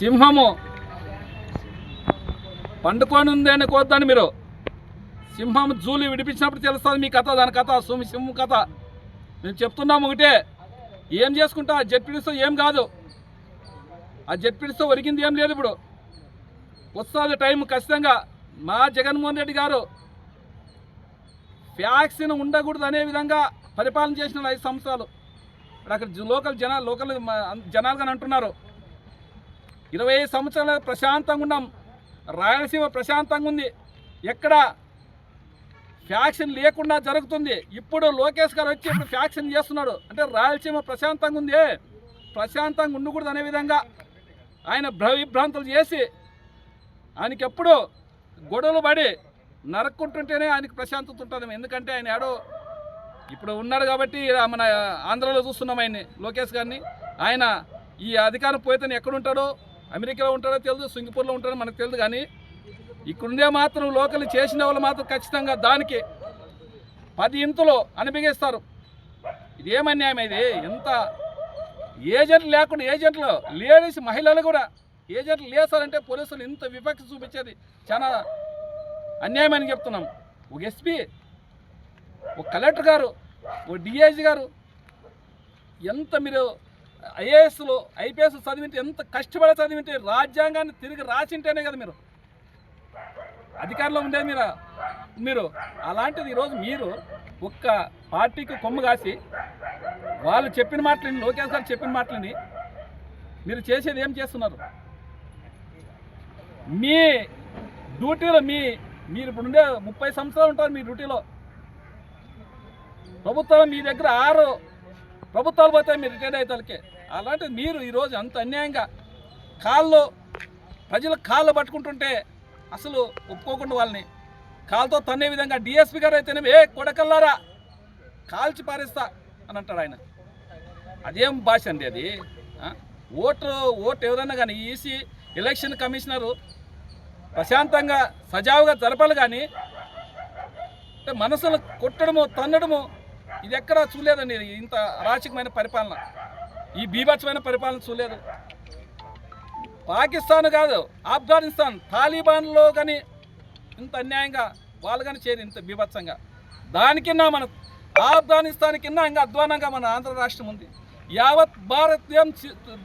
సింహము. పండుకొని ఉంది అని కోద్దని మీరు. సింహం జూలి విడిపించినప్పుడు తెలుస్తుంది మీ కథ దాని కథ సుమి సింహం కథ. మేము చెప్తున్నాం ఒకటే. ఏం చేసుకుంటా? ఆ జడ్పీడిస్తో ఏం కాదు. ఆ జడ్పీడిస్తో ఒరిగింది ఏం లేదు ఇప్పుడు. వస్తుంది టైం ఖచ్చితంగా. మా జగన్మోహన్ రెడ్డి గారు వ్యాక్సిన్ ఉండకూడదు అనే విధంగా పరిపాలన చేసిన ఐదు సంవత్సరాలు. ఇప్పుడు అక్కడ లోకల్ జనాలు లోకల్ జనాలుగా అంటున్నారు. ఇరవై ఐదు సంవత్సరాలు ప్రశాంతంగా ఉన్నాం. రాయలసీమ ప్రశాంతంగా ఉంది. ఎక్కడ ఫ్యాక్షన్ లేకుండా జరుగుతుంది. ఇప్పుడు లోకేష్ గారు వచ్చి ఇప్పుడు ఫ్యాక్షన్ చేస్తున్నాడు. అంటే రాయలసీమ ప్రశాంతంగా ఉంది. ప్రశాంతంగా ఉండకూడదు అనే విధంగా ఆయన భ్రవిభ్రాంతులు చేసి ఆయనకి ఎప్పుడు గొడవలు పడి నరక్కుంటుంటేనే ఆయనకు ప్రశాంతత ఉంటుంది. ఎందుకంటే ఆయన ఏడో ఇప్పుడు ఉన్నాడు కాబట్టి మన ఆంధ్రలో చూస్తున్నాం ఆయన్ని లోకేష్ గారిని. ఆయన ఈ అధికారం పోయితే ఎక్కడుంటాడో అమెరికాలో ఉంటాడో తెలియదు సింగపూర్లో ఉంటాడో మనకు తెలియదు కానీ ఇక్కడుండే మాత్రం లోకల్ చేసిన వాళ్ళు మాత్రం ఖచ్చితంగా దానికి పది ఇంతలో అనిపిగేస్తారు ఇదేం అన్యాయం ఇది? ఎంత ఏజెంట్లు లేకుండా ఏజెంట్లు లేడీస్ మహిళలు కూడా ఏజెంట్లు లేసారంటే పోలీసులు ఇంత వివక్ష చూపించేది చాలా అన్యాయం అని చెప్తున్నాం. ఒక ఎస్పీ ఒక కలెక్టర్ గారు ఒక డిఐజీ గారు ఎంత మీరు ఐఏఎస్లో ఐపీఎస్ చదివింటే ఎంత కష్టపడి చదివింటే రాజ్యాంగాన్ని తిరిగి రాసింటేనే కదా మీరు. అధికారంలో ఉండేది మీరు? మీరు అలాంటిది ఈరోజు మీరు ఒక్క పార్టీకి కొమ్ము కాసి వాళ్ళు చెప్పిన మాటలని లోకేష్ గారు చెప్పిన మాటలని మీరు చేసేది ఏం చేస్తున్నారు? మీ డ్యూటీలో మీ మీరు ఇప్పుడు ఉండే ముప్పై సంవత్సరాలు ఉంటారు మీ డ్యూటీలో. ప్రభుత్వం మీ దగ్గర ఆరు ప్రభుత్వాలు పోతాయి మీరు రిటైర్ అయ్యేతలకే అలాంటిది మీరు ఈరోజు అంత అన్యాయంగా కాళ్ళు ప్రజలు కాళ్ళు పట్టుకుంటుంటే అసలు ఒప్పుకోకుండా వాళ్ళని. కాలుతో తన్నే విధంగా డిఎస్పీ గారు అయితేనే ఏ కొడకల్లారా కాల్చి పారేస్తా అని అంటాడు ఆయన. అదేం భాష అండి అది? ఓటు ఓటు ఎవరన్నా కానీ ఈసీ ఎలక్షన్ కమిషనరు ప్రశాంతంగా సజావుగా జరపాలి కానీ అంటే మనసులు కొట్టడము తన్నడము ఇది ఎక్కడా చూడలేదండి ఇంత అరాచకమైన పరిపాలన. ఈ బీభత్సమైన పరిపాలన చూడలేదు. పాకిస్తాన్ కాదు ఆఫ్ఘనిస్తాన్ తాలిబాన్లో కానీ ఇంత అన్యాయంగా వాళ్ళు కానీ చేరి ఇంత బీభత్సంగా. దానికిన్నా మన ఆఫ్ఘనిస్తాన్ కింద ఇంకా అధ్వానంగా మన ఆంధ్ర రాష్ట్రం ఉంది. యావత్ భారతదేశం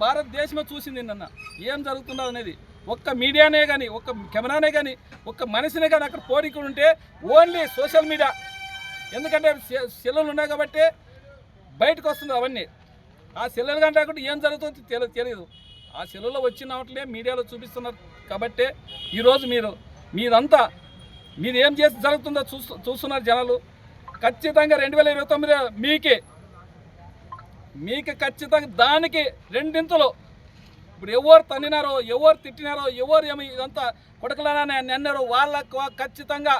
భారతదేశమే చూసింది నిన్న. ఏం జరుగుతుందో అనేది ఒక్క మీడియానే కానీ ఒక్క కెమెరానే కానీ ఒక్క మనిషినే కానీ అక్కడ పోనీకులు ఉంటే ఓన్లీ సోషల్ మీడియా ఎందుకంటే సెల్లులు ఉన్నాయి కాబట్టి బయటకు వస్తుంది అవన్నీ. ఆ సెల్లులు కంటే కూడా ఏం జరుగుతుందో తెలి తెలియదు ఆ సెల్లులో వచ్చిన వాటిలే మీడియాలో చూపిస్తున్నారు కాబట్టే ఈరోజు మీరు మీరంతా మీరు ఏం చేసి జరుగుతుందో చూస్తు చూస్తున్నారు జనాలు. ఖచ్చితంగా రెండు వేల ఇరవై తొమ్మిది మీకే మీకు ఖచ్చితంగా దానికి రెండింతలు. ఇప్పుడు ఎవరు తన్నినారో ఎవరు తిట్టినారో ఎవరు ఏమి ఇదంతా కొడకలనా అన్నారో వాళ్ళకు ఖచ్చితంగా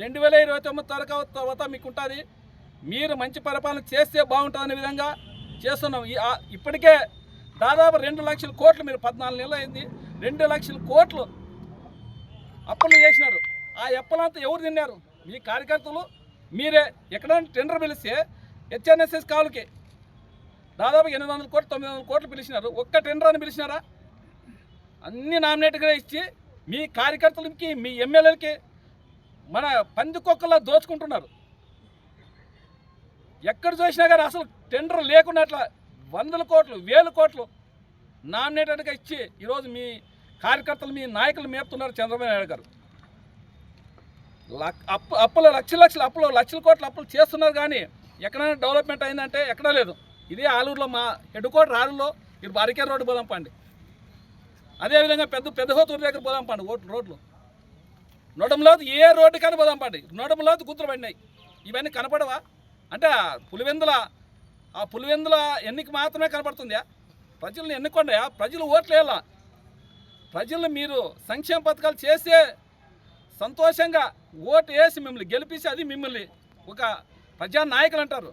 రెండు వేల ఇరవై తొమ్మిది తరగ తర్వాత మీకు ఉంటుంది మీరు మంచి పరిపాలన చేస్తే బాగుంటుందనే విధంగా చేస్తున్నాం. ఇప్పటికే దాదాపు రెండు లక్షల కోట్లు మీరు పద్నాలుగు నెలలు అయింది. రెండు లక్షల కోట్లు అప్పులు చేసినారు. ఆ అప్పులంతా ఎవరు తిన్నారు? మీ కార్యకర్తలు. మీరే. ఎక్కడైనా టెండర్ పిలిస్తే హెచ్ఎన్ఎస్ఎస్ కాలుకి దాదాపు ఎనిమిది వందల కోట్లు తొమ్మిది వందల కోట్లు పిలిచినారు. ఒక్క టెండర్ అని పిలిచినారా? అన్ని నామినేట్గా ఇచ్చి మీ కార్యకర్తలకి మీ ఎమ్మెల్యేలకి మన పందికొక్కలా దోచుకుంటున్నారు. ఎక్కడ చూసినా కానీ అసలు టెండర్ లేకుండా అట్లా వందల కోట్లు వేల కోట్లు నామినేటెడ్గా ఇచ్చి ఈరోజు మీ కార్యకర్తలు మీ నాయకులు మేపుతున్నారు చంద్రబాబు నాయుడు గారు. లక్- అప్పు అప్పులు లక్షల లక్షల అప్పులు లక్షల కోట్ల అప్పులు చేస్తున్నారు కానీ ఎక్కడైనా డెవలప్మెంట్ అయిందంటే ఎక్కడా లేదు. ఇదే ఆలూరులో మా హెడ్ క్వార్టర్ ఆలూరులో ఇప్పుడు అరికే రోడ్డు పోదాం పండి. అదేవిధంగా పెద్ద పెద్దహోతూరు దగ్గర పోదాం పండి ఓట్లు రోడ్లు. నొడంలోతు ఏ రోడ్డు కానీ పోదాం పండి. నొడంలోతు గుర్తులు పడినాయి. ఇవన్నీ కనపడవా? అంటే పులివెందుల ఆ పులివెందుల ఎన్నిక మాత్రమే కనపడుతుందా? ప్రజలను ఎన్నుకోండి. ప్రజలు ఓట్లు వేయాల? ప్రజలు మీరు సంక్షేమ పథకాలు చేస్తే సంతోషంగా ఓటు వేసి మిమ్మల్ని గెలిపించి అది మిమ్మల్ని ఒక ప్రజా నాయకులు అంటారు.